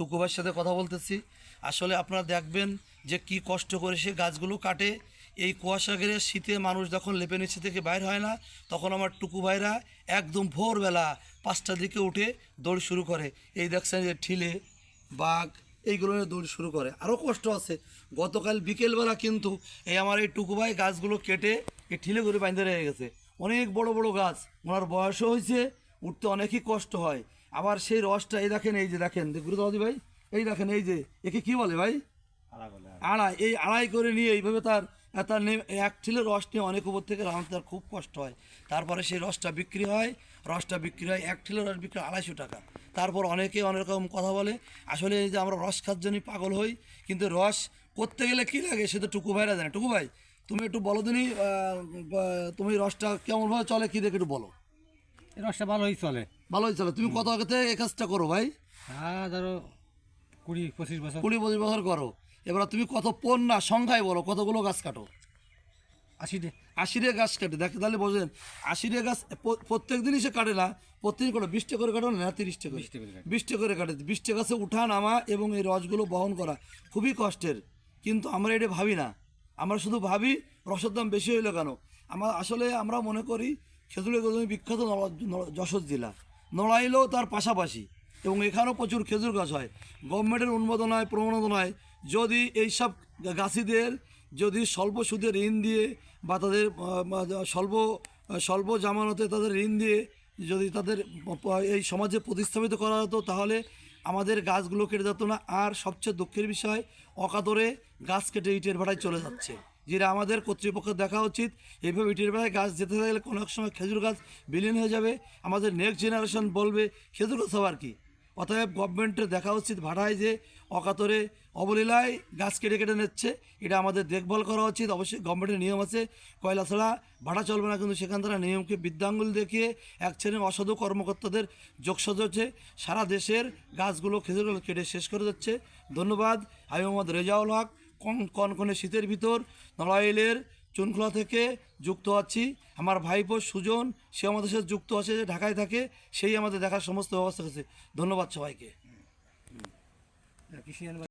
টুকুভাইয়ের সাথে কথা বলতেছি। আসলে আপনারা দেখবেন যে কি কষ্ট করে সে গাছগুলো কাটে। এই কুয়াশা ঘিরে শীতে মানুষ যখন লেপে নিচে থেকে বাইর হয় না, তখন আমার টুকু ভাইরা একদম ভোরবেলা পাঁচটার দিকে উঠে দৌড় শুরু করে। এই দেখছেন যে ঠিলে, বাঘ, এইগুলো নিয়ে দৌড় শুরু করে। আরও কষ্ট আছে। গতকাল বিকেলবেলা কিন্তু এই আমার এই টুকু ভাই গাছগুলো কেটে এই ঠিলে করে বাইন্দে রয়ে গেছে। অনেক বড় বড় গাছ। ওনার বয়সও হয়েছে, উঠতে অনেকই কষ্ট হয়। আবার সেই রসটা এই দেখেন এই যে দেখেন গুরুদাদি ভাই এই দেখেন এই যে একে কি বলে ভাই? আড়াই এই আড়াই করে নিয়ে এইভাবে তার তার এক ঠিলে রস নিয়ে অনেক উপর থেকে রাঁধতে তার খুব কষ্ট হয়। তারপরে সেই রসটা বিক্রি হয় রসটা বিক্রি হয় এক ঠিলে রস বিক্রি হয় আড়াইশো টাকা। তারপর অনেকে অনেক রকম কথা বলে আসলে এই যে আমরা রস খাওয়ার জন্যই পাগল হই কিন্তু রস করতে গেলে কী লাগে সে তো টুকু ভাইরা জানে। টুকু ভাই তুমি একটু বলো দিনই তুমি রসটা কেমনভাবে চলে কী দেখে একটু বলো। এই রসটা ভালোই চলে। ভালোই চলে তুমি কত আগে থেকে এই কাজটা করো ভাই? হ্যাঁ ধরো কুড়ি পঁচিশ বছর। কুড়ি পঁচিশ বছর করো। এবার তুমি কত পণ না সংখ্যায় বলো কতগুলো গাছ কাটো? আশিটে আশিরে গাছ কাটে। দেখে তাহলে বোঝেন আশিরে গাছ প্রত্যেক দিনই সে কাটে না প্রত্যেকদিন করে বিশটা করে কাটো না তিরিশটা করে? বিশটা করে কাটে। বিশটা বিশটা গাছে উঠা নামা এবং এই রসগুলো বহন করা খুবই কষ্টের। কিন্তু আমরা এটা ভাবি না। আমরা শুধু ভাবি রসের দাম বেশি হইল কেন? আমার আসলে আমরা মনে করি খেজুরের গজমি বিখ্যাত যশোর জেলা। নড়াইলেও তার পাশাপাশি এবং এখানেও প্রচুর খেজুর গাছ হয়। গভর্নমেন্টের উন্মোদনায় প্রণোদনায় যদি এইসব গাছিদের যদি স্বল্প সুদে ঋণ দিয়ে বা তাদের স্বল্প স্বল্প জামানতে তাদের ঋণ দিয়ে যদি তাদের, এই সমাজে প্রতিস্থাপিত করা হতো, তাহলে আমাদের গাছগুলো কেটে যেত না। আর সবচেয়ে দুঃখের বিষয়, অকাতরে গাছ কেটে ইটের ভাড়ায় চলে যাচ্ছে। যেটা আমাদের কর্তৃপক্ষ দেখা উচিত। এইভাবে ইটের বেলায় গাছ যেতে থাকলে কোনো এক সময় খেজুর গাছ বিলীন হয়ে যাবে। আমাদের নেক্সট জেনারেশন বলবে, খেজুর গাছ আবার কি? অতএব গভর্নমেন্টের দেখা উচিত ভাড়ায় যে অকাতরে অবলীলায় গাছ কেটে কেটে নিচ্ছে। এটা আমাদের দেখভাল করা উচিত। অবশ্যই গভর্নমেন্টের নিয়ম আছে। কয়লা ছাড়া ভাড়া চলবে না, কিন্তু সেখান তারা নিয়মকে বৃদ্ধাঙ্গুল দেখিয়ে এক শ্রেণির অসাধু কর্মকর্তাদের যোগসাজ হচ্ছে সারা দেশের গাছগুলো, খেজুরগুলো কেটে শেষ করে যাচ্ছে ধন্যবাদ। আমি মোহাম্মদ রেজাউল হক। কনকনে শীতের ভিতর নড়াইলের চুনখোলা থেকে যুক্ত আছি আমার ভাইপো সুজন সে আমাদের সাথে যুক্ত আছে যে ঢাকায় থাকে সেই আমাদের দেখার সমস্ত ব্যবস্থা করেছে ধন্যবাদ সবাইকে